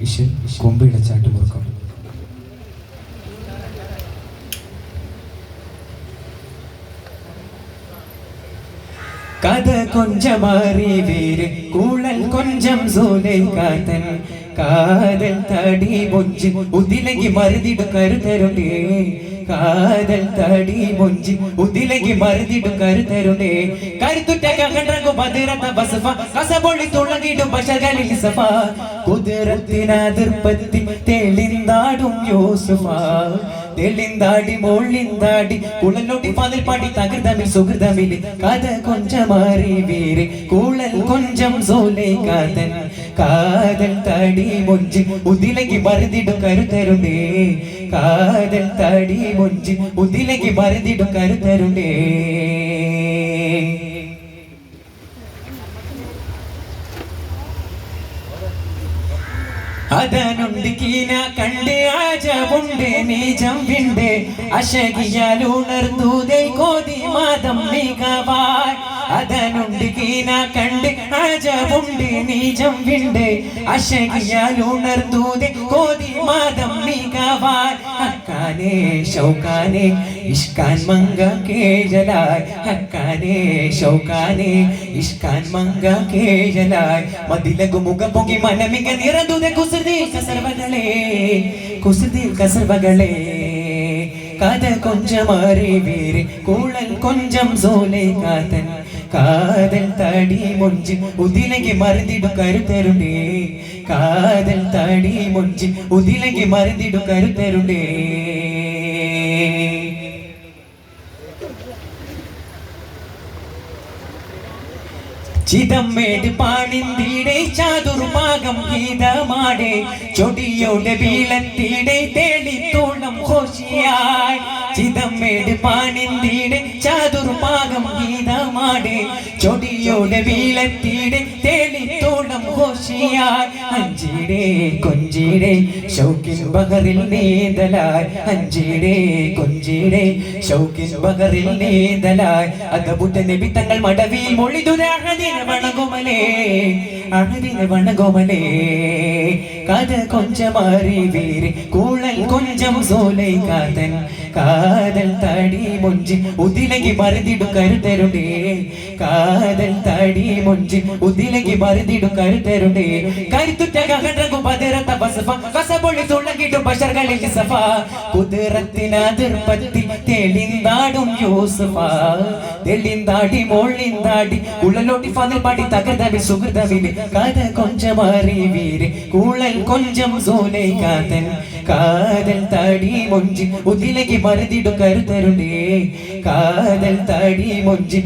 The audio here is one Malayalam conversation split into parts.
വിഷൻ കൊമ്പിടച്ചാട്ട് മുറുക്കം കഥ കൊഞ്ചമാറി വീര് കൂളൽ കൊഞ്ചം സോലേക്കാത്തൻ കാത്തൻ. കാതൽ തടി മൊഞ്ചി ഉതിലകി മരുതിടു കരുതരുണ്ടേ കാതൽ തടി മുഞ്ചി ഉതിലകി മരുതിടു കരുതരുണ്ടേ കരുത്തുറ്റ കണ്ടു പതിരത്ത ബസഫ കസപൊള്ളി തുളങ്ങിടും ബഷകളിൽ സഫ. കുതിരത്തിനതിർപ്പത്തി തെളിന്താടും യോസുഫ. തെളിന്താടി മോളിന്താടി കുളലോട്ടി പതിൽ പാടി തകൃതമിൽ സുഹൃതമിൽ. കഥ കൊഞ്ചമാറി വീരെ കൂളൽ കൊഞ്ചം സോലേ കാതൻ. കാതൽ തടി മൊഞ്ചി മുതിലകി മറുതിടും കരുത്തരുണ്ടേ കാതൽ തടി മൊഞ്ചി ഉതിലകി മറുതിടും കരുത്തരുണ്ടേ അതനുണ്ട് കീന കണ്ട് ആജവുണ്ട് നീജം വിണ്ട്. അശകിയാലുണർന്നൂതേ കോതി മാതം മികവായ് അതനുണ്ട് കീന കണ്ട് ആജവുണ്ട് നീജം വിണ്ട്. അശകിയാലുണർന്നൂതേ കോതി മാതം മികവായ്. ഹക്കാനെ ഷൗക്കാനെ ഇഷ്കാൻ മങ്ക കേജലായ്. ഹക്കാനെ ഷൗക്കാനെ ഇഷ്കാൻ മങ്ക കേജലായ്. മതിലകു മുഖം പൊങ്ങി മനമിക നിറതുതെ കുസൃതി കസർവകളെ. കുസൃതി കസർവകളെ. കഥ കൊഞ്ചം വീര് കൂളൽ കൊഞ്ചം സോലെ കാതൻ കാതൽ തടി മൊഞ്ചി ഉതിലകി മരുതിടു കരുത്തരുണ്ടേ കാതൽ തടി മൊഞ്ചി ഉതിലകി മരുതിടു കരുത്തരുണ്ടേ ചിതമ്മേട് പാണിന്തിടെ ചാതുർഭാഗം ഗീതമാടെ. ചൊടിയോടെ വീളത്തിടെ ഘോഷിയായി ചിതമ്മേട് പാണിന്തീടെ ചാതുർഭാഗം ഗീതമാടെ. ചൊടിയോടെ വീളത്തിടെ തേളിത്തോളം ഘോഷിയായി അഞ്ചിടെ കൊഞ്ചിടെ ഷൗക്കിൻ ബഹറിൽ നീന്തലായി. അഞ്ചിടെ കൊഞ്ചിടെ ഷൗക്കിൻ ബഹറിൽ നീന്തലായി. അതബുദ്ധ നബി തങ്ങൾ മടവിൽ മൊഴിതുരാഹദിന വണകുമലേ അഴകിന വണകുമലേ. കഥ കൊഞ്ചമാറി വീര് കൂളൽ കൊഞ്ചം സോലൈ കാതൻ. കാതൽ തടി മൊഞ്ചി ഉതിലകി മറുതിടു കരുതരുടേ. കാതൽ തടി മൊഞ്ചി ഉതിലകി മറുതിടു കരുതരുടേ. കരുത്തുറ്റ കണ്ടു പതിരത്ത തുള്ളകിടും ബഷർകളിൽ സഫ. യൂസഫ. പാടി കൊഞ്ചം കാതൻ തടി മൊഞ്ചി തടി മൊഞ്ചി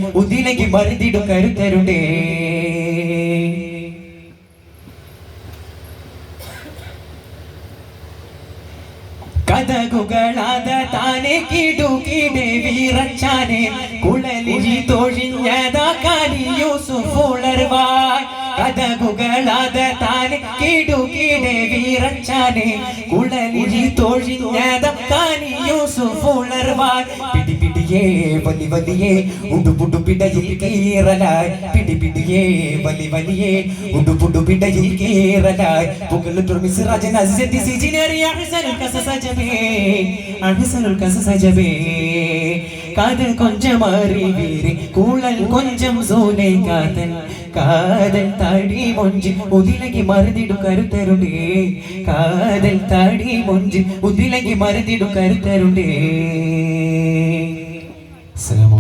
കഥകുകളാത താനെ കിടു കിടെ വീറച്ചാനെ. കുളലിരി തൊഴിഞ്ഞതാ കാലി യൂസുഫുളർവായ് കഥകുകളാത താനെ കിടു കിടെ വീറച്ചാനെ കുളലിരി യൂസുഫ് ഉണർവാൻ. പിടി പിടിയേ വലി വലിയേ ഉടുപുടു പിടയിൽ കീറലായി. പിടി പിടിയേ വലി വലിയേ ഉടുപുടു പിടയിൽ കീറലായി. പുകളുറ്റൊരു മിസ്റാജൻ അസിസെത്തി സിജിനേറി അഹ്സനുൽ കസസജബേ അഹ്സനുൽ കസസജബേ കാതൽ കൊഞ്ചം വീര് കൂളൽ കൊഞ്ചം സോലെ കാതൽ. കാതൽ തടി മൊഞ്ചി ഒതിലകി മറുതിടു കരുത്തരുണ്ടേ കാതൽ താടി മൊഞ്ചി ഉതിലകി മരുതിടു കരുത്തരുണ്ടേ. അസ്സലാമു